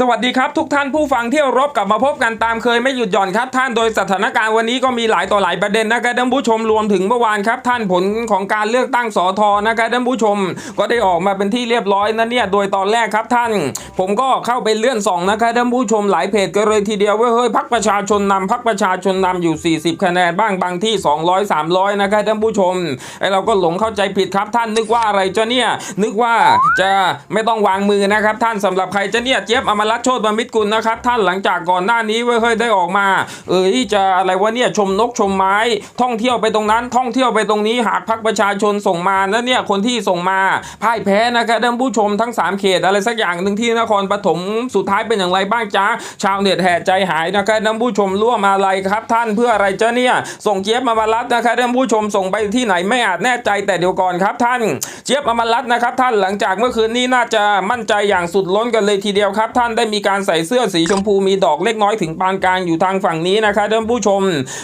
สวัสดีครับทุกท่านผู้ฟังที่รบกลับมาพบกันตามเคยไม่หยุดหย่อนครับท่านโดยสถานการณ์วันนี้ก็มีหลายต่อหลายประเด็นนะครับท่านผู้ชมรวมถึงเมื่อวานครับท่านผลของการเลือกตั้งสอทอนะครับท่านผู้ชมก็ได้ออกมาเป็นที่เรียบร้อยนะเนี่ยโดยตอนแรกครับท่าน ผมก็เข้าไปเลื่อนส่องนะครับท่านผู้ชมหลายเพจก็เลยทีเดียวว่าเฮ้ยพักประชาชนนำพักประชาชนนำอยู่ 40 คะแนนบ้างบางที่ 200 300นะครับท่านผู้ชมไอเราก็หลงเข้าใจผิดครับท่านนึกว่าอะไรจะเนี่ยนึกว่าจะไม่ต้องวางมือนะครับท่านสำหรับใครจะเนี่ยเจี๊ยบอมรรัตน์โชติบมิตรกุลนะครับ ท่านหลังจากก่อนหน้านี้เว้ยเฮ้ยได้ออกมา เอ้ยจะอะไรวะเนี่ยชมนกชมไม้ ท่องเที่ยวไปตรงนั้น ท่องเที่ยวไปตรงนี้หากพักประชาชนส่งมาแล้วเนี่ยคนที่ส่งมาพ่ายแพ้นะครับท่านผู้ชมทั้ง 3 เขตอะไรสักอย่างหนึ่งที่นครปฐมสุดท้ายเป็นอย่างไรบ้างจ๊ะชาวเน็ตแห่ใจหายนะครับท่านผู้ชมร่วมอะไรครับ ท่านเพื่ออะไรจ๊ะเนี่ยส่งเจี๊ยบมามารัตนะครับท่านผู้ชมส่งไปที่ไหนไม่อาจแน่ใจแต่เดี๋ยวก่อนครับท่านเจี๊ยบอมรรัตน์นะครับ ท่านหลังจากเมื่อคืนนี้น่าจะมั่นใจอย่างสุดล้นกันเลยทีเดียวครับ ท่านได้มีการใส่เสื้อสีชมพูมีดอกเล็กน้อยถึงปานกลางอยู่ทางฝั่งนี้นะครับท่านผู้ชม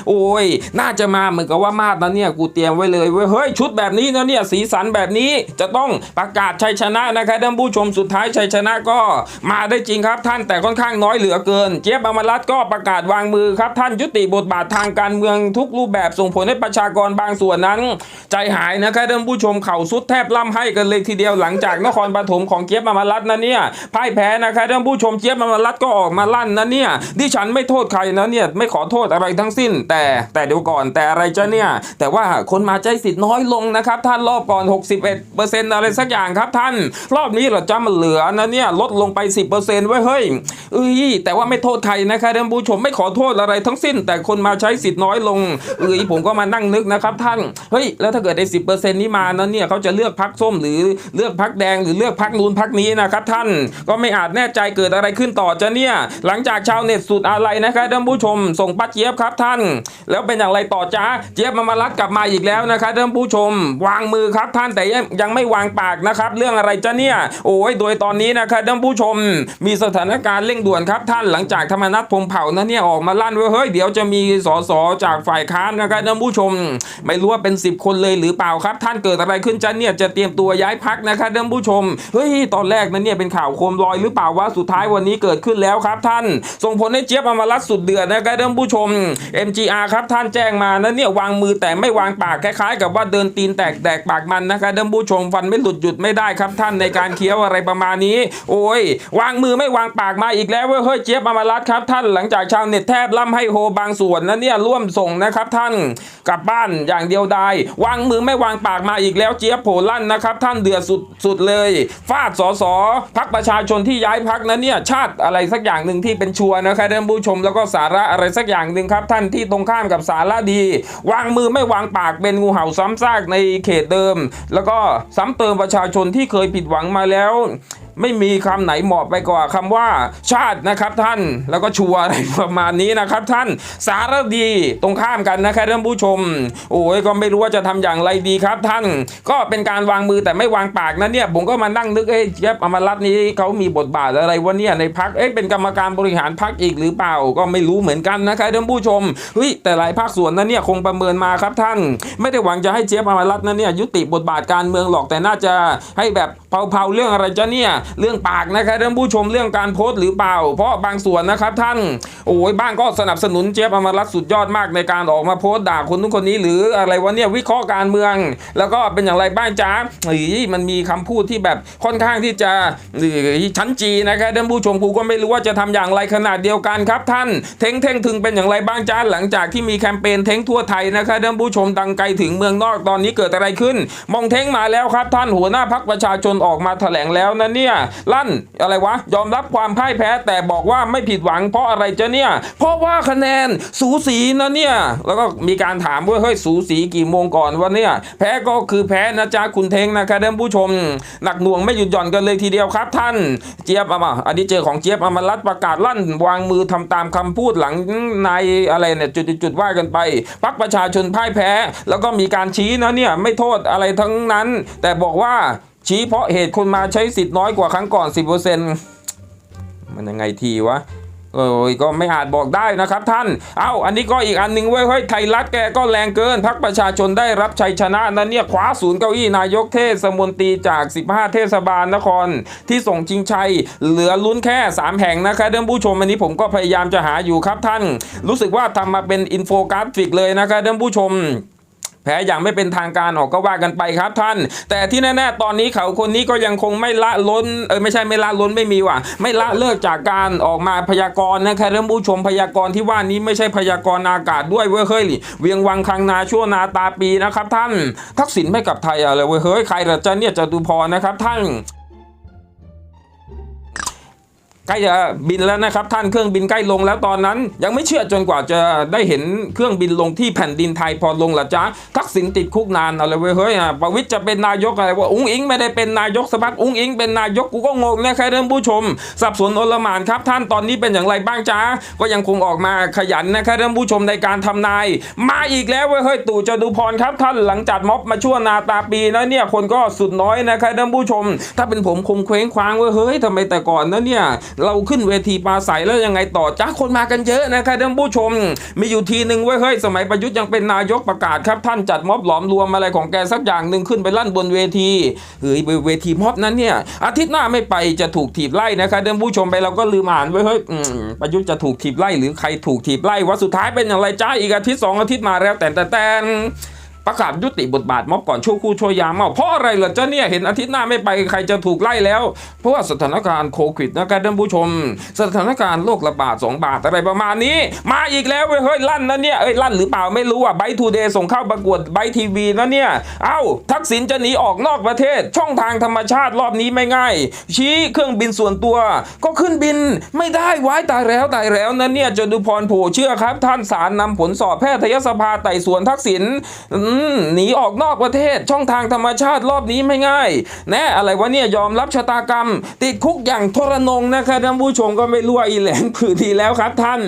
โอ้ย น่าจะมาเหมือนกับว่ามาดนะเนี่ยกูเตรียมไว้เลยเว้ยเฮ้ยชุดแบบนี้นะเนี่ยสีสันแบบนี้จะต้องประกาศชัยชนะนะครับท่านผู้ชมสุดท้ายชัยชนะก็มาได้จริงครับท่านแต่ค่อนข้างน้อยเหลือเกิน เจี๊ยบอมรรัตก็ประกาศวางมือครับท่านยุติบทบาททางการเมืองทุกรูปแบบส่งผลให้ประชากรบางส่วนนั้น ใจหายนะครับท่านผู้ชมเข่าสุดแทบล่ำให้กันเลยทีเดียวหลังจากนครปฐมของเจี๊ยบอมรรัตนะเนี่ยพ่ายแพ้นะครับท่านผู้ชมเจี๊ยบมรรัตก็ออกมาลั่นนะเนี่ยดิฉันไม่โทษใครนะเนี่ยไม่ขอโทษอะไรทั้งสิ้น แต่แต่เดี๋ยวก่อนแต่อะไรจะเนี่ย แต่ว่าคนมาใจสิทธิ์น้อยลงนะครับ ท่านรอบก่อน 61%อะไรสักอย่างครับท่าน รอบนี้เหราจะมันเหลือนะเนี่ยลดลงไป 10%ไว้ยเฮ้ยเอ้ยแต่ว่าไม่โทษใครนะครับท่านผู้ชมไม่ขอโทษอะไรทั้งสิ้น แต่คนมาใช้สิทธิ์น้อยลงเอ้ยผมก็มานั่งนึกนะครับท่านเฮ้ยแล้วถ้าเกิดได้สินี้มานั้นเนี่ยเขาจะเลือกพักส้มหรือเลือกพักแดงหรือเลือกพักนูนพักนี้นะครับท่านก็ไม่อาจแน่ใจเกิดิดอะไรขึ้นต่อจะเนี่ย หลังจากชาวเน็ตสุดอะไรนะครับท่านผู้ชม ส่งป้าเจี๊ยบครับท่าน แล้วเป็นอย่างไรต่อจ้าเจี๊ยบมามารัดกลับมาอีกแล้วนะครับท่านผู้ชม วางมือครับท่านแต่ยังไม่วางปากนะครับ เรื่องอะไรจะเนี่ย โอ้ยโดยตอนนี้นะครับท่านผู้ชม มีสถานการณ์เร่งด่วนครับท่านหลังจากธรรมนัฐพรหมเผ่านั้นเนี่ยออกมาลั่นว่าเฮ้ยเดี๋ยวจะมีสสจากฝ่ายค้านนะครับท่านผู้ชม ไม่รู้ว่าเป็น 10 คนเลยหรือเปล่าครับ ท่านเกิดอะไรขึ้นจะเนี่ยจะเตรียมตัวย้ายพักนะครับท่านผู้ชมเฮ้ยตอนแรกนั้นเนี่ยเป็นข่าวโคมลอยหรือเปล่าว่าสุดท้ายวันนี้เกิดขึ้นแล้วครับท่าน ส่งผลให้เจี๊ยบอมรัตสุดเดือดนะครับท่านผู้ชม MGR ครับท่านแจ้งมานะเนี่ยวางมือแต่ไม่วางปากคล้าย ๆ กับว่าเดินตีนแตกแตกปากมันนะครับท่านผู้ชมฟันไม่หลุดหยุดไม่ได้ครับท่านในการเคี้ยวอะไรประมาณนี้ โอ้ยวางมือไม่วางปากมาอีกแล้วเฮ้ยเจี๊ยบอมรัตครับท่านหลังจากชาวเน็ตแทบล่ำให้โฮบางส่วนนะเนี่ยร่วมส่งนะครับท่านกลับบ้านอย่างเดียวดายวางมือไม่วางปากมาอีกแล้วเจี๊ยบโผลั่นนะครับท่านเดือดสุดสุดเลยฟาดสอสอพักประชาชนที่ย้ายพักนั้นเนี่ยชาติอะไรสักอย่างหนึ่งที่เป็นชัวนะครับท่านผู้ชมแล้วก็สาระอะไรสักอย่างหนึ่งครับ ท่านที่ตรงข้ามกับสาระดี วางมือไม่วางปากเป็นงูเห่าซ้ำซากในเขตเดิม แล้วก็ซ้ำเติมประชาชนที่เคยผิดหวังมาแล้ว ไม่มีคำไหนเหมาะไปกว่าคำว่าชาตินะครับท่านแล้วก็ชัวอะไรประมาณนี้นะครับท่านสารดีตรงข้ามกันนะครับท่านผู้ชม โอ้ยก็ไม่รู้ว่าจะทำอย่างไรดีครับท่าน ก็เป็นการวางมือแต่ไม่วางปากนะเนี่ยผมก็มานั่งนึกเอ้ยเจี๊ยบอมรรัตน์นี้เขามีบทบาทอะไรวะเนี่ยในพักเอ้ยเป็นกรรมการบริหารพักอีกหรือเปล่าก็ไม่รู้เหมือนกันนะครับท่านผู้ชมเฮ้ยแต่หลายภาคส่วนนั้นเนี่ยคงประเมินมาครับท่าน ไม่ได้หวังจะให้เจี๊ยบอมรรัตน์นั้นเนี่ยยุติบทบาทการเมืองหรอกแต่น่าจะให้แบบเผาๆเรื่องอะไรจะเนี่ยเรื่องปากนะครับท่านผู้ชมเรื่องการโพสต์หรือเปล่า เพราะบางส่วนนะครับท่านโอ้ยบ้างก็สนับสนุนเจี๊ยบอมรรัตน์สุดยอดมากในการออกมาโพสต์ด่าคนนู้นคนนี้ หรืออะไรวะเนี่ยวิเคราะห์การเมือง แล้วก็เป็นอย่างไรบ้างจ้าเฮ้ยมันมีคำพูดที่แบบค่อนข้างที่จะชั้นจีนะครับท่านผู้ชมกูก็ไม่รู้ว่าจะทำอย่างไรขนาดเดียวกันครับท่านเท้งเท่งถึงเป็นอย่างไรบ้างจ้าหลังจากที่มีแคมเปญเท้งทั่วไทยนะครับท่านผู้ชมดังไกลถึงเมืองนอกตอนนี้เกิดอะไรขึ้น มองเท้งมาแล้วครับท่านหัวหน้าพักประชาชนออกมาแถลงแล้วนะเนี่ยลั่นอะไรวะ ยอมรับความพ่ายแพ้แต่บอกว่าไม่ผิดหวังเพราะอะไรจะเนี่ย เพราะว่าคะแนนสูสีนะเนี่ย แล้วก็มีการถามว่าเฮ้ยสูสีกี่โมงก่อนวะเนี่ย แพ้ก็คือแพ้นะจ๊ะคุณเทงนะครับท่านผู้ชม หนักหน่วงไม่หยุดหย่อนกันเลยทีเดียวครับท่านเจี๊ยบอะมาอันนี้เจอของเจี๊ยบอมรรัตประกาศลั่น วางมือทำตามคำพูดหลังในอะไรเนี่ยจุดๆว่ากันไปพักประชาชนพ่ายแพ้ แล้วก็มีการชี้นะเนี่ยไม่โทษอะไรทั้งนั้น แต่บอกว่า ชี้เพราะเหตุคนมาใช้สิทธิ์น้อยกว่าครั้งก่อน 10%มันยังไงทีวะเอ้ยก็ไม่อาจบอกได้นะครับท่าน เอ้า อันนี้ก็อีกอันหนึ่งเว้ยเฮ้ยไทยรัฐแกก็แรงเกิน พักประชาชนได้รับชัยชนะนั้นเนี่ยคว้าศูนย์เก้าอี้นายกเทศมนตรีจาก 15 เทศบาลนคร ที่ส่งชิงชัย เหลือลุ้นแค่ 3 แห่งนะครับท่านผู้ชมอันนี้ผมก็พยายามจะหาอยู่ครับท่าน รู้สึกว่าทำมาเป็นอินโฟกราฟิกเลยนะครับท่านผู้ชม แพ้อย่างไม่เป็นทางการออกก็ว่ากันไปครับท่าน แต่ที่แน่ๆตอนนี้เขาคนนี้ก็ยังคงไม่ละล้นเออไม่ใช่ไม่ละล้นไม่มีว่ะ ไม่ละเลิกจากการออกมาพยากรณ์นะครับท่านผู้ชมพยากรณ์ที่ว่านี้ไม่ใช่พยากรณ์อากาศด้วยเว้ยเฮ้ยเวียงวังคังนาชั่วนาตาปีนะครับท่าน ทักษิณไม่กลับไทยอะไรเว้ยเฮ้ยใครละจะเนี่ยจะดูพรนะครับท่าน ใกล้จะบินแล้วนะครับ ท่านเครื่องบินใกล้ลงแล้วตอนนั้น ยังไม่เชื่อจนกว่าจะได้เห็นเครื่องบินลงที่แผ่นดินไทยพอลงละจ้าทักษิณติดคุกนานอะไรเว้ยเฮ้ยอะประวิตรจะเป็นนายกอะไรว่าอุ้งอิงไม่ได้เป็นนายกสมัครอุ้งอิงเป็นนายกกูก็งงนะครับท่านผู้ชม สับสนโอลหมานครับ ท่านตอนนี้เป็นอย่างไรบ้างจ้าก็ยังคงออกมาขยันนะครับท่านผู้ชมในการทำนาย มาอีกแล้วเว้ยเฮ้ยตู่จตุพรครับ ท่านหลังจากม็อบมาชั่วนาตาปีนะเนี่ยคนก็สุดน้อยนะครับท่านผู้ชม ถ้าเป็นผมคงเคว้งคว้างเว้ยเฮ้ยทำไมแต่ก่อนนะเนี่ยเราขึ้นเวทีปราศัยแล้วยังไงต่อจ้าคนมากันเยอะนะครับท่านผู้ชม มีอยู่ทีหนึ่งเว้ยเฮ้ยสมัยประยุทธ์ยังเป็นนายกประกาศครับ ท่านจัดม็อบหลอมรวมอะไรของแกสักอย่างหนึ่งขึ้นไปลั่นบนเวทีเฮ้ยเวทีม็อบนั้นเนี่ยอาทิตย์หน้าไม่ไปจะถูกถีบไล่นะครับท่านผู้ชมไปเราก็ลืมอ่านไว้ยเฮ้ยประยุทธ์จะถูกถีบไล่หรือใครถูกถีบไล่ว่าสุดท้ายเป็นอย่างไรจ้าอีกอาทิตย์สองอาทิตย์มาแล้วแต่แต่แต่ ประกาศยุติบทบาทม็อบก่อนชั่วคู่ชั่วยามเอาเพราะอะไรล่ะจ้าเนี่ยเห็นอาทิตย์หน้าไม่ไปใครจะถูกไล่แล้ว เพราะว่าสถานการณ์โควิดนะครับท่านผู้ชม สถานการณ์โรคระบาด2บาทอะไรประมาณนี้ มาอีกแล้วเฮ้ยลั่นนะเนี่ยเอ้ยลั่นหรือเปล่าไม่รู้อะไบทูเดย์ส่งเข้าประกวดไบทีวีนะเนี่ยเอ้าทักษิณจะหนีออกนอกประเทศ ช่องทางธรรมชาติรอบนี้ไม่ง่าย ชี้เครื่องบินส่วนตัว ก็ขึ้นบินไม่ได้ไว้ตายแล้วตายแล้วนะเนี่ยจตุพรโผเชื่อครับ ท่านสารนำผลสอบแพทยสภาไต่สวนทักษิณอืมหนีออกนอกประเทศ ช่องทางธรรมชาติรอบนี้ไม่ง่าย แน่อะไรวะเนี่ยยอมรับชะตากรรม ติดคุกอย่างทรนงนะครับท่านผู้ชมก็ไม่รู้ว่าอีแหลงผืนทีแล้วครับท่าน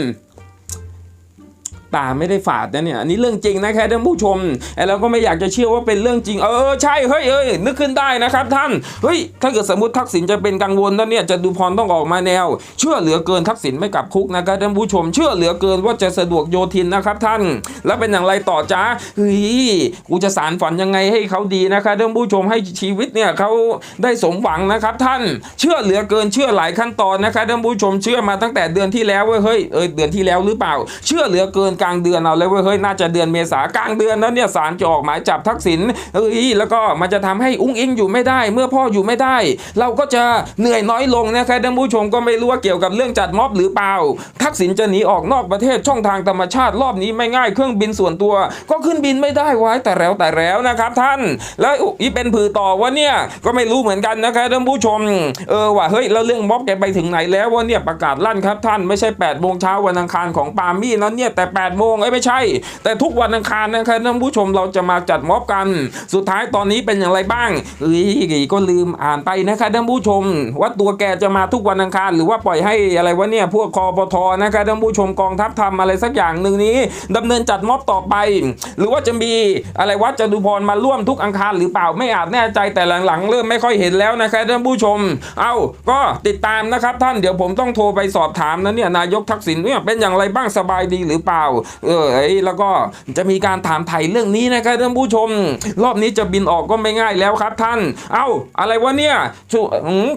ตาไม่ได้ฝาดนะเนี่ยอันนี้เรื่องจริงนะครับท่านผู้ชมไอ้เราก็ไม่อยากจะเชื่อว่าเป็นเรื่องจริง เออใช่เฮ้ยเอ้ยนึกขึ้นได้นะครับท่านเฮ้ยถ้าเกิดสมมติทักษิณจะเป็นกังวลแล้วเนี่ยจะดูพรต้องออกมาแนว เชื่อเหลือเกินทักษิณไม่กลับคุกนะครับท่านผู้ชม เชื่อเหลือเกินว่าจะสะดวกโยทินนะครับท่าน แล้วเป็นอย่างไรต่อจ้าเฮ้ยกูจะสารฝันยังไงให้เขาดีนะครับท่านผู้ชมให้ชีวิตเนี่ยเขาได้สมหวังนะครับท่านเชื่อเหลือเกินเชื่อหลายขั้นตอนนะครับท่านผู้ชมเชื่อมาตั้งแต่เดือนที่แล้วเว้ยเฮ้ยเออเดือนที่แล้วหรือเปล่า เชื่อเหลือเกินกลางเดือนเอาเลยเว้ยเฮ้ยน่าจะเดือนเมษากลางเดือนนั้นเนี่ยศาลจะออกหมายจับทักษิณเฮ้ยแล้วก็มันจะทำให้อุ้งอิงอยู่ไม่ได้ เมื่อพ่ออยู่ไม่ได้ เราก็จะเหนื่อยน้อยลงนะครับท่านผู้ชมก็ไม่รู้ว่าเกี่ยวกับเรื่องจัดม็อบหรือเปล่า ทักษิณจะหนีออกนอกประเทศช่องทางธรรมชาติรอบนี้ไม่ง่ายเครื่องบินส่วนตัว ก็ขึ้นบินไม่ได้ไว้แต่แล้วแต่แล้วนะครับท่าน แล้วอีเป็นผือต่อว่าเนี่ยก็ไม่รู้เหมือนกันนะครับท่านผู้ชมเออว่าเฮ้ยแล้วเรื่องม็อบแกไปถึงไหนแล้วว่าเนี่ยประกาศลั่นครับท่านไม่ใช่8ปดโมงเช้าวันอังคารของปามี่นะเนี่ยแต่8ปดโมงเอ้ยไม่ใช่ แต่ทุกวันอังคารนะครับท่านผู้ชมเราจะมาจัดม็อบกัน สุดท้ายตอนนี้เป็นอย่างไรบ้างเอ้ยก็ลืมอ่านไปนะครับท่านผู้ชม ว่าตัวแกจะมาทุกวันอังคาร หรือว่าปล่อยให้อะไรวะเนี่ยพวกคอปทนะครับท่านผู้ชมกองทัพทำอะไรสักอย่างหนึ่งนี้ดำเนินจัดม็อบต่อไป หรือว่าจะมีอะไรวัดจตุพรมาร่วมทุกอังคารหรือเปล่าไม่อาจแน่ใจแต่หลังๆ เริ่มไม่ค่อยเห็นแล้วนะครับท่านผู้ชม เอาก็ติดตามนะครับท่านเดี๋ยวผมต้องโทรไปสอบถามนะเนี่ยนายกทักษิณเนี่ยเป็นอย่างไรบ้างสบายดีหรือเปล่าเออแล้วก็จะมีการถามไถ่เรื่องนี้นะครับท่านผู้ชม รอบนี้จะบินออกก็ไม่ง่ายแล้วครับท่าน เอาอะไรวะเนี่ย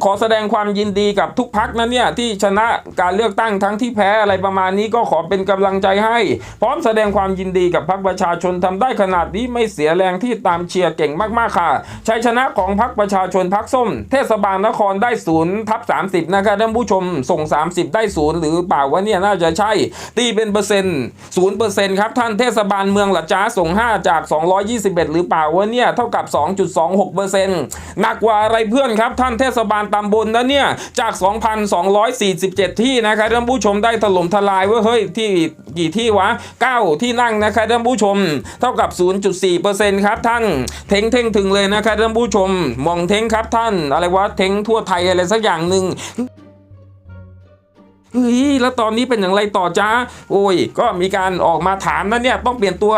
ขอแสดงความยินดีกับทุกพักนะเนี่ยที่ชนะการเลือกตั้งทั้งที่แพ้อะไรประมาณนี้ก็ขอเป็นกำลังใจให้ พร้อมแสดงความยินดีกับพรรคประชาชนทำได้ขนาดนี้ไม่เสียแรงที่ตามเชียร์เก่งมากๆค่ะชัยชนะของพรรคประชาชนพรรคส้ม เทศบาลนครได้ศูนย์ทับ30นะครับท่านผู้ชมส่ง 30 ได้ศูนย์หรือเปล่าวะเนี่ยน่าจะใช่ตีเป็นเปอร์เซ็นต์ศูนย์เปอร์เซ็นต์ครับท่านเทศบาลเมืองหละจ้าส่ง 5 จาก 221 หรือเปล่าวะเนี่ย เท่ากับ 2.26เปอร์เซ็นต์หนักกว่าอะไรเพื่อนครับ ท่านเทศบาลตำบลนะเนี่ย จาก 2,247 ที่นะครับท่านผู้ชมได้ถล่มทลายว้ยเฮ้ยที่กี่ที่วะ 9 ที่นั่งนะครับท่านผู้ชม เท่ากับ 0.4เปอร์เซ็นต์ครับท่านเทงเท่งถึงเลยนะครับท่านผู้ชมมองเทงครับท่าน อะไรวะเทงทั่วไทยอะไรสักอย่างหนึ่ง เฮ้ยแล้วตอนนี้เป็นอย่างไรต่อจ้าโอ้ย ก็มีการออกมาถามนะเนี่ยต้องเปลี่ยนตัว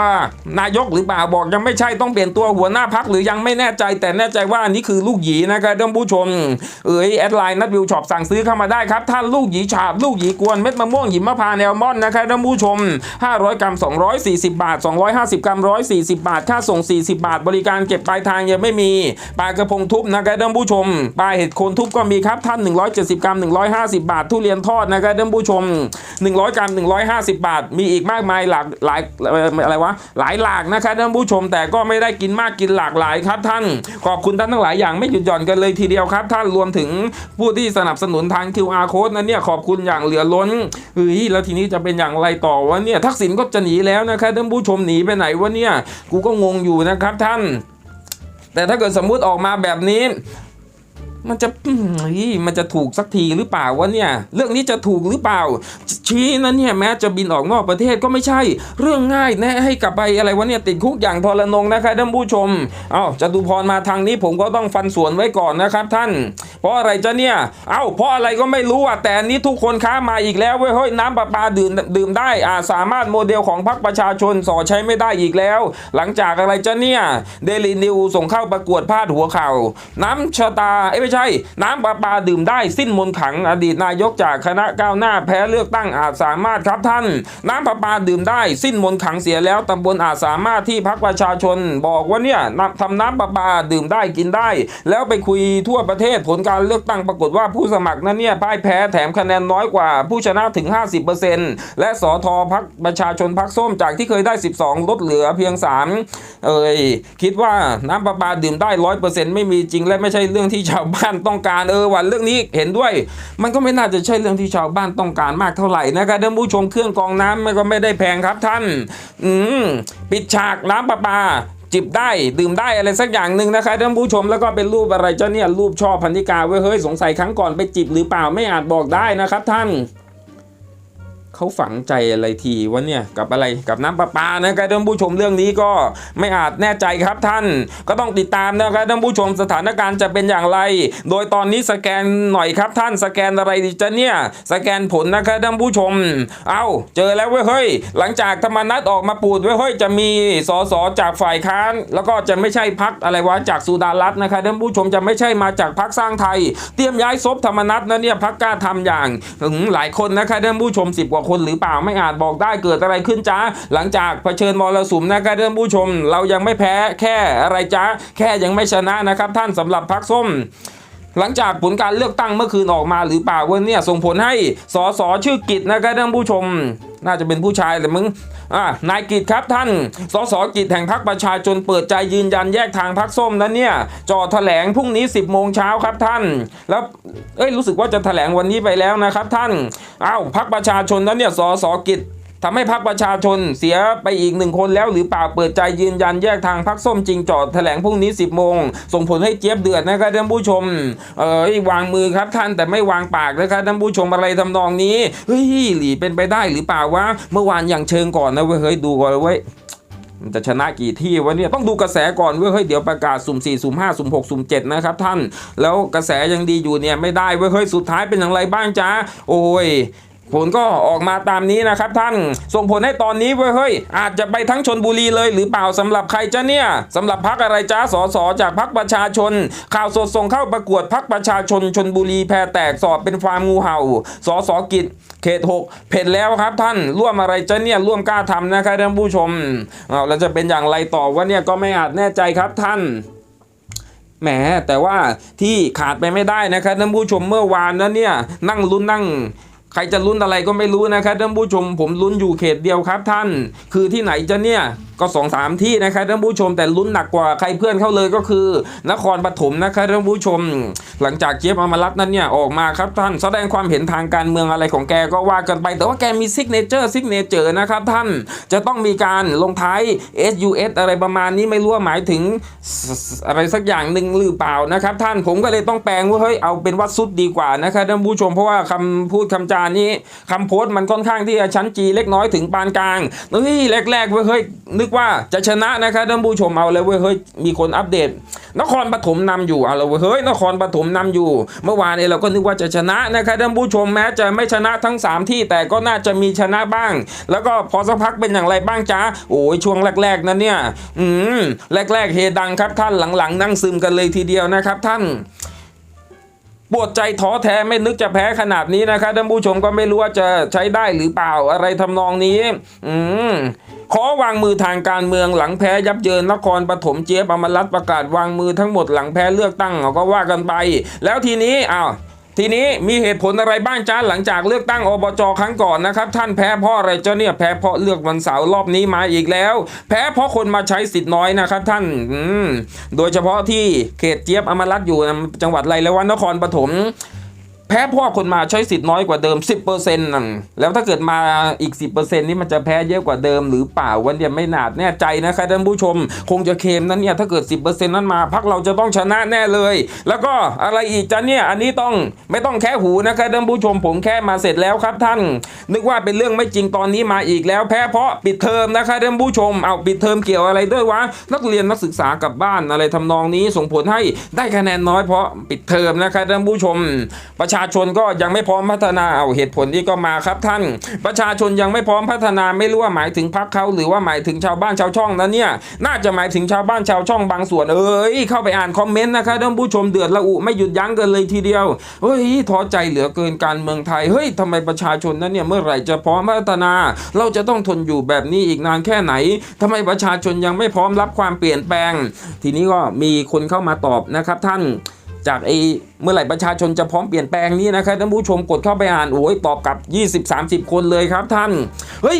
นายกหรือเปล่าบอกยังไม่ใช่ต้องเปลี่ยนตัวหัวหน้าพักหรือยังไม่แน่ใจ แต่แน่ใจว่าอันนี้คือลูกหยีนะครับท่านผู้ชม เอ้ยแอดไลน์นัดวิวช็อปสั่งซื้อเข้ามาได้ครับท่านลูกหยีฉาบลูกหยีกวนเม็ดมะม่วงหิมะพานแอลมอนนะครับท่านผู้ชม 500 กรัม 240 บาท 250 กรัม 140 บาท ค่าส่ง 40 บาท บริการเก็บปลายทางยังไม่มีปลากระพงทุบนะครับท่านผู้ชมปลาเห็ดโคนทุบก็มีครับท่าน 170 กรัม 150 บาททุเรียนทอดนะครับท่านผู้ชม 100 กรัม 150 บาท มีอีกมากมายหลากหลายเอ่ออะไรวะหลายหลากนะครับท่านผู้ชมแต่ก็ไม่ได้กินมากกินหลากหลายครับท่านขอบคุณท่านทั้งหลายอย่างไม่หยุดหย่อนกันเลยทีเดียวครับ ท่านรวมถึงผู้ที่สนับสนุนทาง QR code นั้นเนี่ยขอบคุณอย่างเหลือล้นเฮ้ยแล้วทีนี้จะเป็นอย่างไรต่อวะเนี่ยทักษิณก็จะหนีแล้วนะครับท่านผู้ชมหนีไปไหนวะเนี่ยกูก็งงอยู่นะครับท่าน แต่ถ้าเกิดสมมุติออกมาแบบนี้ มันจะมันจะถูกสักทีหรือเปล่าวะเนี่ย เรื่องนี้จะถูกหรือเปล่า ชี้นั้นเนี่ยแม้จะบินออกนอกประเทศก็ไม่ใช่ เรื่องง่ายแน่ให้กลับไปอะไรวะเนี่ยติดคุกอย่างทรนงนะครับท่านผู้ชมเอ้าจตุพรมาทางนี้ผมก็ต้องฟันสวนไว้ก่อนนะครับท่าน เพราะอะไรจะเนี่ย เอ้าเพราะอะไรก็ไม่รู้อะแต่นี้ทุกคนค้ามาอีกแล้วเว้ยเฮ้ยน้ำประปาดื่มดื่มได้อ่าสามารถโมเดลของพรรคประชาชนสอใช้ไม่ได้อีกแล้ว หลังจากอะไรจะเนี่ยเดลินิวส่งเข้าประกวดพาดหัวข่าวน้ำชะตาเอ้ยไม่ใช่น้ำประปาดื่มได้สิ้นมนขังอดีตนายกจากคณะก้าวหน้าแพ้เลือกตั้งอาจสามารถครับท่าน น้ำประปาดื่มได้สิ้นมนขังเสียแล้วตำบลอาจสามารถที่พักประชาชน บอกว่าเนี่ยนำทำน้ำประปาดื่มได้กินได้ แล้วไปคุยทั่วประเทศผลการเลือกตั้งปรากฏว่าผู้สมัครนั้นเนี่ยพ่ายแพ้แถมคะแนนน้อยกว่าผู้ชนะถึง 50%และสอทอพักประชาชนพักส้มจากที่เคยได้ 12 ลดเหลือเพียง 3 เอ้ยคิดว่าน้ำประปาดื่มได้ร้อยเปอร์เซ็นต์ไม่มีจริงและไม่ใช่เรื่องที่ชาวบ้าน้านต้องการเออวันเรื่องนี้เห็นด้วย มันก็ไม่น่าจะใช่เรื่องที่ชาวบ้านต้องการมากเท่าไหร่นะครับท่านผู้ชมเครื่องกรองน้ำมันก็ไม่ได้แพงครับท่าน อืมปิดฉากน้ำประปาจิบได้ดื่มได้อะไรสักอย่างหนึ่งนะครับท่านผู้ชมแล้วก็เป็นรูปอะไรเจ้าเนี่ยรูปช่อพันธิกาเว้ยเฮ้ยสงสัยครั้งก่อนไปจิบหรือเปล่าไม่อาจบอกได้นะครับท่าน เขาฝังใจอะไรทีวะเนี่ยกับอะไรกับน้ำประปานะครับท่านผู้ชมเรื่องนี้ก็ไม่อาจแน่ใจครับท่าน ก็ต้องติดตามนะครับท่านผู้ชมสถานการณ์จะเป็นอย่างไร โดยตอนนี้สแกนหน่อยครับท่านสแกนอะไรดีจะเนี่ยสแกนผลนะครับท่านผู้ชม เอ้าเจอแล้วเว้ยเฮ้ยหลังจากธรรมนัตออกมาปูดเว้ยเฮ้ยจะมีสสจากฝ่ายค้าน แล้วก็จะไม่ใช่พักอะไรวะจากสุดารัตน์นะครับท่านผู้ชมจะไม่ใช่มาจากพักสร้างไทย เตรียมย้ายซบธรรมนัตนะเนี่ยพักกล้าทำอย่างถึงหลายคนนะครับท่านผู้ชม10กว่าคนหรือเปล่าไม่อาจบอกได้เกิดอะไรขึ้นจ้าหลังจากเผชิญมรสุมนะครับท่านผู้ชม เรายังไม่แพ้แค่อะไรจ้าแค่ยังไม่ชนะนะครับท่านสำหรับพักส้มหลังจากผลการเลือกตั้งเมื่อคืนออกมาหรือเปล่าวันนี้ส่งผลให้สสชื่อกิจนะครับท่านผู้ชม น่าจะเป็นผู้ชายแต่มึงอ่านายกิจครับท่าน สสกิจแห่งพรรคประชาชนเปิดใจยืนยันแยกทางพรรคส้มนั้นเนี่ยจอแถลงพรุ่งนี้ 10โมงเช้าครับท่าน แล้วเอ้ยรู้สึกว่าจะแถลงวันนี้ไปแล้วนะครับท่านอ้าวพรรคประชาชนนั้นเนี่ยสสกิจ ทำให้พรรคประชาชนเสียไปอีกหนึ่งคนแล้วหรือเปล่าเปิดใจยืนยันแยกทางพรรคส้มจริงจอดแถลงพรุ่งนี้ 10โมง ส่งผลให้เจี๊ยบเดือดนะครับท่านผู้ชม เออวางมือครับท่านแต่ไม่วางปากนะครับท่านผู้ชมอะไรทำนองนี้เฮ้ยหลีเป็นไปได้หรือเปล่าวะเมื่อวานอย่างเชิงก่อนนะเว้ยเฮ้ยดูก่อนเว้ยมันจะชนะกี่ที่วะเนี่ยต้องดูกระแสก่อนเว้ยเฮ้ยเดี๋ยวประกาศสุ่ม4สุ่ม5สุ่ม6สุ่ม7นะครับท่าน แล้วกระแสยังดีอยู่เนี่ยไม่ได้เว้ยเฮ้ยสุดท้ายเป็นอย่างไรบ้างจ้าโอ้ย ผลก็ออกมาตามนี้นะครับท่าน ส่งผลให้ตอนนี้เว้ยเฮ้ยอาจจะไปทั้งชนบุรีเลยหรือเปล่าสำหรับใครจ้าเนี่ยสำหรับพักอะไรจ้าสอสอจากพักประชาชน ข่าวสดส่งเข้าประกวดพักประชาชนชนบุรีแพรแตกสอบเป็นฟาร์มงูเห่าสอสอกิจเขตหกเผ็ดแล้วครับท่านร่วมอะไรจ้าเนี่ยร่วมกล้าทำนะครับท่านผู้ชมเอาแล้วจะเป็นอย่างไรต่อวะเนี่ยก็ไม่อาจแน่ใจครับท่านแหมแต่ว่าที่ขาดไปไม่ได้นะครับท่านผู้ชมเมื่อวานนั้นเนี่ยนั่งลุ้นนั่ง ใครจะลุ้นอะไรก็ไม่รู้นะครับท่านผู้ชมผมลุ้นอยู่เขตเดียวครับท่าน คือที่ไหนจะเนี่ย ก็สองสามที่นะครับท่านผู้ชมแต่ลุ้นหนักกว่าใครเพื่อนเขาเลยก็คือ นครปฐมนะครับท่านผู้ชม หลังจากเจี๊ยบอมรัตน์นั้นเนี่ยออกมาครับท่านแสดงความเห็นทางการเมืองอะไรของแกก็ว่ากันไป แต่ว่าแกมีซิกเนเจอร์ซิกเนเจอร์นะครับท่านจะต้องมีการลงท้าย SUS อะไรประมาณนี้ไม่รู้ว่าหมายถึงอะไรสักอย่างหนึ่งหรือเปล่านะครับท่านผมก็เลยต้องแปลงว่าเฮ้ยเอาเป็นวัดซุดดีกว่านะครับท่านผู้ชมเพราะว่าคำพูดคำจานี้คำโพสต์มันค่อนข้างที่จะชั้นจีเล็กน้อยถึงปานกลางเฮ้ยแรกๆว้ยเฮ้ยนึกกว่าจะชนะนะครับท่านผู้ชมเอาเลยเว้ยเฮ้ยมีคนอัปเดต นครปฐมนำอยู่เอาเลยเว้ยเฮ้ยนครปฐมนำอยู่ เมื่อวานเนี่ยเราก็นึกว่าจะชนะนะครับท่านผู้ชมแม้จะไม่ชนะทั้ง 3 ที่แต่ก็น่าจะมีชนะบ้าง แล้วก็พอสักพักเป็นอย่างไรบ้างจ๊ะโอ้ยช่วงแรกๆนั้นเนี่ยอืมแรกๆเฮดังครับท่านหลังๆ นั่งซึมกันเลยทีเดียวนะครับท่าน ปวดใจท้อแท้ไม่นึกจะแพ้ขนาดนี้นะครับท่านผู้ชมก็ไม่รู้ว่าจะใช้ได้หรือเปล่าอะไรทำนองนี้ อืมขอวางมือทางการเมืองหลังแพ้ยับเยินนครปฐมเจี๊ยบอมรัตประกาศวางมือทั้งหมดหลังแพ้เลือกตั้งเขาก็ว่ากันไป แล้วทีนี้อ้าว ทีนี้มีเหตุผลอะไรบ้างจ้าหลังจากเลือกตั้งอบจครั้งก่อนนะครับ ท่านแพ้เพราะอะไรเจ้าเนี่ยแพ้เพราะเลือกวันเสาร์รอบนี้มาอีกแล้ว แพ้เพราะคนมาใช้สิทธิ์น้อยนะครับท่านอืโดยเฉพาะที่เขตเจี๊ยบอมรัตอยู่จังหวัดไรแล้ววันนครปฐม แพ้เพราะว่าคนมาใช้สิทธิ์น้อยกว่าเดิม 10%นั่นแล้วถ้าเกิดมาอีก 10%นี่มันจะแพ้เยอะกว่าเดิมหรือเปล่าวันเดียไม่นาดแน่ใจนะครับท่านผู้ชม คงจะเคมนั้นเนี่ยถ้าเกิด 10%นั้นมาพักเราจะต้องชนะแน่เลย แล้วก็อะไรอีกจ้ะเนี่ยอันนี้ต้องไม่ต้องแค่หูนะครับท่านผู้ชมผมแค่มาเสร็จแล้วครับท่าน นึกว่าเป็นเรื่องไม่จริงตอนนี้มาอีกแล้วแพ้เพราะปิดเทอมนะครับท่านผู้ชมเอาปิดเทอมเกี่ยวอะไรด้วยวะนักเรียนนักศึกษากลับบ้านอะไรทำนองนี้ส่งผลให้ได้คะแนนน้อยเพราะปิดเทอมนะครับท่านผู้ชมประชาชนก็ยังไม่พร้อมพัฒนาเอาเหตุผลนี้ก็มาครับท่าน ประชาชนยังไม่พร้อมพัฒนาไม่รู้ว่าหมายถึงพรรคเขาหรือว่าหมายถึงชาวบ้านชาวช่องนะเนี่ยน่าจะหมายถึงชาวบ้านชาวช่องบางส่วนเอ้ยเข้าไปอ่านคอมเมนต์นะครับท่านผู้ชมเดือดระอุไม่หยุดยั้งกันเลยทีเดียวเฮ้ยท้อใจเหลือเกินการเมืองไทยเฮ้ยทำไมประชาชนนั้นเนี่ยเมื่อไหร่จะพร้อมพัฒนา เราจะต้องทนอยู่แบบนี้อีกนานแค่ไหนทำไมประชาชนยังไม่พร้อมรับความเปลี่ยนแปลง ทีนี้ก็มีคนเข้ามาตอบนะครับท่าน จากไอ้เมื่อไหร่ประชาชนจะพร้อมเปลี่ยนแปลงนี้นะครับท่านผู้ชมกดเข้าไปอ่านโอ้ยตอบกลับ 20-30 คนเลยครับท่าน เฮ้ย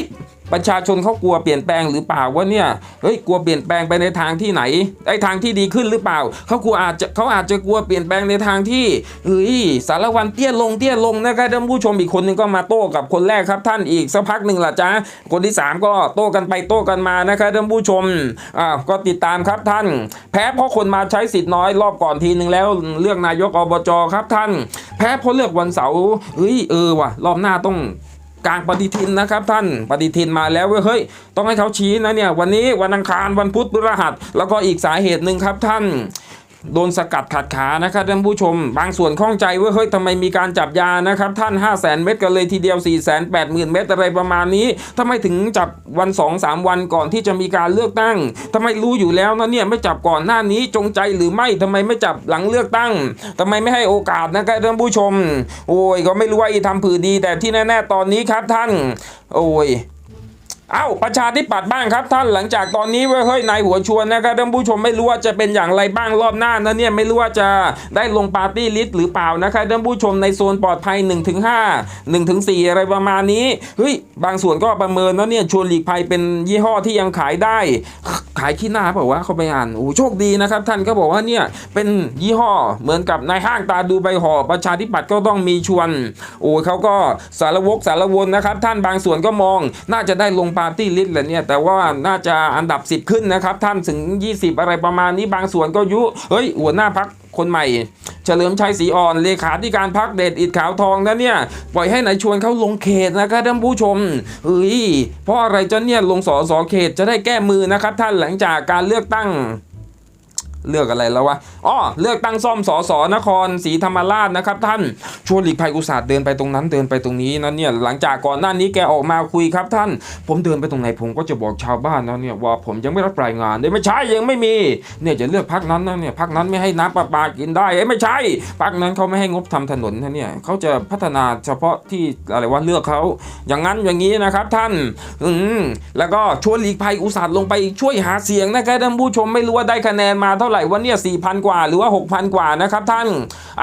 ประชาชนเขากลัวเปลี่ยนแปลงหรือเปล่าวะเนี่ยเฮ้ยกลัวเปลี่ยนแปลงไปในทางที่ไหนไอ้ทางที่ดีขึ้นหรือเปล่าเขากลัวอาจจะเขาอาจจะกลัวเปลี่ยนแปลงในทางที่เฮ้ยสารวันเตี้ยลงเตี้ยลงนะครับท่านผู้ชมอีกคนนึงก็มาโต้กับคนแรกครับท่านอีกสักพักหนึ่งล่ะจ้าคนที่สามก็โต้กันไปโต้กันมานะครับท่านผู้ชมอ่าก็ติดตามครับท่าน แพ้เพราะคนมาใช้สิทธิ์น้อยรอบก่อนทีหนึ่งแล้วเลือกนายกอบจครับท่าน แพ้เพราะเลือกวันเสาร์เฮ้ยเออว่ะรอบหน้าต้อง กลางปฏิทินนะครับท่านปฏิทินมาแล้วเว้ยเฮ้ยต้องให้เขาชี้นะเนี่ยวันนี้วันอังคารวันพุธพฤหัส แล้วก็อีกสาเหตุหนึ่งครับท่าน โดนสกัดขัดขานะครับท่านผู้ชม บางส่วนข้องใจว่าเฮ้ยทำไมมีการจับยานะครับท่าน 5 0 0แสนเม็ดกันเลยทีเดียว 4 8 0 0 0 0 เม็ดอะไรประมาณนี้ทำไมถึงจับวัน 2 3 วันก่อนที่จะมีการเลือกตั้งทำไมรู้อยู่แล้วนะเนี่ยไม่จับก่อนหน้านี้จงใจหรือไม่ทำไมไม่จับหลังเลือกตั้งทำไมไม่ให้โอกาสนะครับท่านผู้ชม โอ้ยก็ไม่รู้ว่าอีทำผือดี แต่ที่แน่ๆตอนนี้ครับท่าน โอ้ย เอ้าประชาธิปัตย์บ้างครับท่านหลังจากตอนนี้เว้ยเฮ้ยนายหัวชวนนะครับท่านผู้ชมไม่รู้ว่าจะเป็นอย่างไรบ้างรอบหน้านะเนี่ยไม่รู้ว่าจะได้ลงปาร์ตี้ลิสต์หรือเปล่านะครับท่านผู้ชมในโซนปลอดภัย 1-5 1-4 อะไรประมาณนี้เฮ้ยบางส่วนก็ประเมินนะเนี่ยชวนหลีกภัยเป็นยี่ห้อที่ยังขายได้ ขายขี้หน้าเปล่าวะเขาไปอ่านโอ้โชคดีนะครับ ท่านก็บอกว่าเนี่ยเป็นยี่ห้อเหมือนกับในห้างตาดูใบห่อประชาธิปัตย์ก็ต้องมีชวนโอ้เขาก็สารวกสารวนนะครับ ท่านบางส่วนก็มองน่าจะได้ลงปาร์ตี้ลิสต์แหละเนี่ยแต่ว่าน่าจะอันดับ 10 ขึ้นนะครับ ท่านถึง 20 อะไรประมาณนี้บางส่วนก็ยุ เฮ้ย หัวหน้าพักคนใหม่ เฉลิมชัยศรีอ่อนเลขาธิการพักเดชอิดขาวทองนะเนี่ย ปล่อยให้นายชวนเขาลงเขตนะครับท่านผู้ชมเฮ้ยเพราะอะไรจะเนี่ยลงสอสอเขตจะได้แก้มือนะครับท่านหลังจากการเลือกตั้ง เลือกอะไรแล้ววะอ๋อเลือกตั้งซ่อมสอสอนครศรีธรรมราชนะครับ ท่านชวนหลีกภัยอุตสาห์เดินไปตรงนั้นเดินไปตรงนี้นะเนี่ยหลังจากก่อนหน้านี้แกออกมาคุยครับท่าน ผมเดินไปตรงไหนผมก็จะบอกชาวบ้านนะเนี่ยว่าผมยังไม่รับรายงานเลยไม่ใช่ยังไม่มีเนี่ยจะเลือกพักนั้นนะเนี่ยพักนั้นไม่ให้น้ำประปากินได้เอ้ไม่ใช่พักนั้นเขาไม่ให้งบทำถนนนะเนี่ยเขาจะพัฒนาเฉพาะที่อะไรว่าเลือกเขาอย่างนั้นอย่างนี้นะครับท่านอืมแล้วก็ชวนหลีกภัยอุตสาห์ลงไปช่วยหาเสียงนะครับท่านผู้ชมไม่รู้ว่าได้คะแนนมาเท่าไหร่วันเนี่ยสี่พันกว่า หรือว่า6,000กว่านะครับท่าน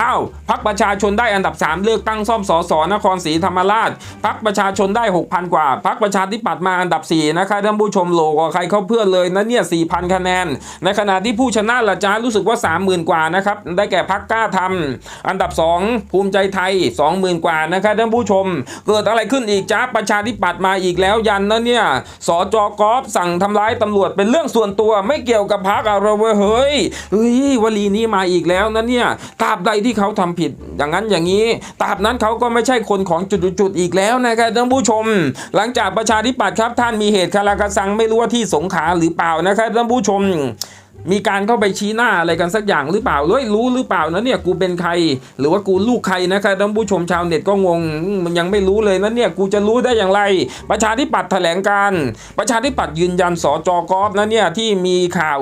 อ้าวพักประชาชนได้อันดับ 3 เลือกตั้งซ่อมสสนครศรีธรรมราชพักประชาชนได้ 6,000 กว่าพักประชาธิปัตย์มาอันดับ 4 นะครับท่านผู้ชมโลกว่าใครเขาเพื่อนเลยนะเนี่ย4,000 คะแนน ในขณะที่ผู้ชนะละจ้ารู้สึกว่า 30,000 กว่านะครับได้แก่พักกล้าทำอันดับ 2 ภูมิใจไทย 20,000 กว่านะครับท่านผู้ชม เกิดอะไรขึ้นอีกจ้าประชาธิปัตย์มาอีกแล้วยันนะเนี่ยสจกอฟสั่งทำร้ายตำรวจเป็นเรื่องส่วนตัวไม่เกี่ยวกับพักอะไรเว้ยเฮ้ยเฮ้ยวลีนี้มาอีกแล้วนะเนี่ยตราบใดที่เขาทำผิดอย่างนั้นอย่างนี้ตราบนั้นเขาก็ไม่ใช่คนของจุดๆอีกแล้วนะครับท่านผู้ชม หลังจากประชาธิปัตย์ครับท่านมีเหตุคารากระสังไม่รู้ว่าที่สงขาหรือเปล่านะครับท่านผู้ชมมีการเข้าไปชี้หน้าอะไรกันสักอย่างหรือเปล่าเฮ้ยรู้หรือเปล่านะเนี่ยกูเป็นใคร หรือว่ากูลูกใครนะครับท่านผู้ชมชาวเน็ตก็งงมันยังไม่รู้เลยนะเนี่ยกูจะรู้ได้อย่างไร ประชาธิปัตย์แถลงการ ประชาธิปัตย์ยืนยันสจกอฟนะเนี่ยที่มีข่าว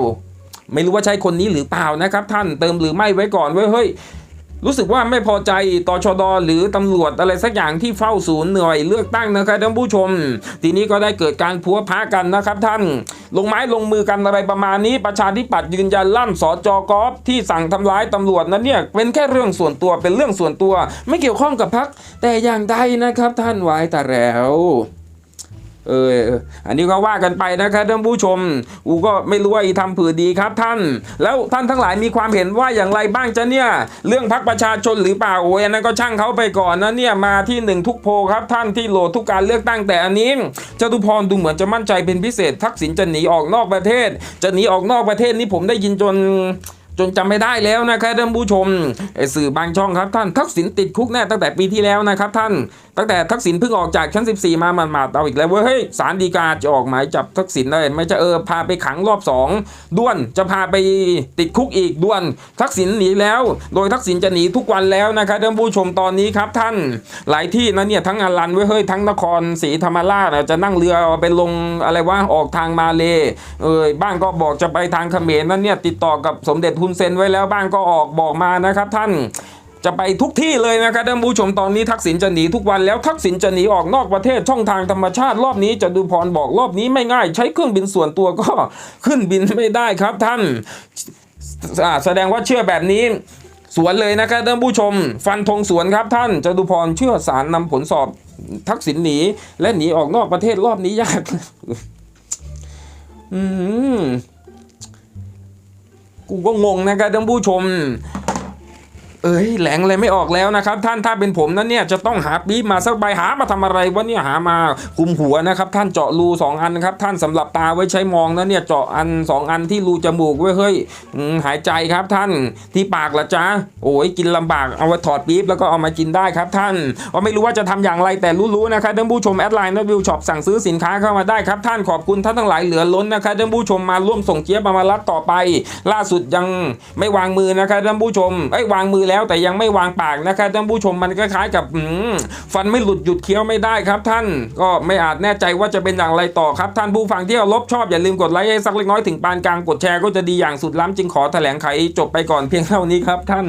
ไม่รู้ว่าใช่คนนี้หรือเปล่านะครับ ท่านเติมหรือไม่ไว้ก่อนไว้ยเฮ้ยรู้สึกว่าไม่พอใจต่อชดหรือตำรวจอะไรสักอย่างที่เฝ้าศูนย์หน่วยเลือกตั้งนะครับท่านผู้ชม ทีนี้ก็ได้เกิดการพัวพากันนะครับท่าน ลงไม้ลงมือกันอะไรประมาณนี้ประชาธิปัตย์ยืนยันลั่นสอจอกอฟที่สั่งทำร้ายตำรวจนั้นเนี่ยเป็นแค่เรื่องส่วนตัวเป็นเรื่องส่วนตัว ไม่เกี่ยวข้องกับพักแต่อย่างใดนะครับท่านไว้แต่แล้ว เอออันนี้ก็ว่ากันไปนะครับท่านผู้ชม อูก็ไม่รู้ว่าอีทำผือดีครับท่าน แล้วท่านทั้งหลายมีความเห็นว่าอย่างไรบ้างจ๊ะเนี่ย เรื่องพักประชาชนหรือเปล่าโอ้ยอันนั้นก็ช่างเขาไปก่อนนะเนี่ยมาที่หนึ่งทุกโพครับท่านที่โหลดทุกการเลือกตั้งแต่อันนี้จตุพรดูเหมือนจะมั่นใจเป็นพิเศษ ทักษิณจะหนีออกนอกประเทศ จะหนีออกนอกประเทศนี่ผมได้ยินจน จนจำไม่ได้แล้วนะครับท่านผู้ชมสื่อบางช่องครับท่านทักษิณติดคุกแน่ตั้งแต่ปีที่แล้วนะครับท่านตั้งแต่ทักษิณเพิ่งออกจากชั้น 14 มาหมาดๆเอาอีกแล้วเว้ยเฮ้ยสารดีกาจะออกหมายจับทักษิณได้ไม่จะเออพาไปขังรอบสองด้วนจะพาไปติดคุกอีกด้วน ทักษิณหนีแล้ว โดยทักษิณจะหนีทุกวันแล้วนะครับท่านผู้ชมตอนนี้ครับท่านหลายที่นะเนี่ยทั้งอลันเว้ยเฮ้ยทั้งนครศรีธรรมราชจะนั่งเรือไปลงอะไรว่าออกทางมาเลเออบ้างก็บอกจะไปทางเขมรนั่นเนี่ยติดต่อกับสมเด็จฮุนเซ็นไว้แล้วบ้างก็ออกบอกมานะครับท่านจะไปทุกที่เลยนะครับท่านผู้ชมตอนนี้ทักษิณจะหนีทุกวันแล้วทักษิณจะหนีออกนอกประเทศช่องทางธรรมชาติรอบนี้จะดูพรบอกรอบนี้ไม่ง่าย ใช้เครื่องบินส่วนตัวก็ขึ้นบินไม่ได้ครับท่านแสดงว่าเชื่อแบบนี้สวนเลยนะครับท่านผู้ชม ฟันธงสวนครับท่านจตุพรเชื่อสารนำผลสอบทักษิณหนี และหนีออกนอกประเทศรอบนี้ยาก อืม กูก็งงนะครับท่านผู้ชม เอ้ยแหลงอะไรไม่ออกแล้วนะครับ ท่านถ้าเป็นผมนั้นเนี่ยจะต้องหาปี๊บมาสักใบหามาทำอะไรวะเนี่ยหามาคุมหัวนะครับ ท่านเจาะรูสองอันนะครับ ท่านสำหรับตาไว้ใช้มองนะเนี่ยเจาะอันสองอันที่รูจมูกไว้เฮ้ยหายใจครับท่านที่ปากละจ๊ะโอ้ยกินลำบากเอาไว้ถอดปี๊บแล้วก็เอามากินได้ครับท่านว่าไม่รู้ว่าจะทำอย่างไรแต่รู้ๆนะครับท่านผู้ชมแอดไลน์นวิวช็อปสั่งซื้อสินค้าเข้ามาได้ครับท่านขอบคุณท่านทั้งหลายเหลือล้นนะครับท่านผู้ชมมาร่วมส่งเจี๊ยบมามารัดต่อไป ล่าสุดยังไม่วางมือนะครับท่านผู้ชมเอ้ยวางมือแล้วแต่ยังไม่วางปากนะครับท่านผู้ชมมันคล้ายๆกับฟันไม่หลุดหยุดเคี้ยวไม่ได้ครับท่านก็ไม่อาจแน่ใจว่าจะเป็นอย่างไรต่อครับท่านผู้ฟังที่เคารพชอบอย่าลืมกดไลค์ให้สักเล็กน้อยถึงปานกลางกดแชร์ก็จะดีอย่างสุดล้ำจึงขอแถลงไขจบไปก่อนเพียงเท่านี้ครับท่าน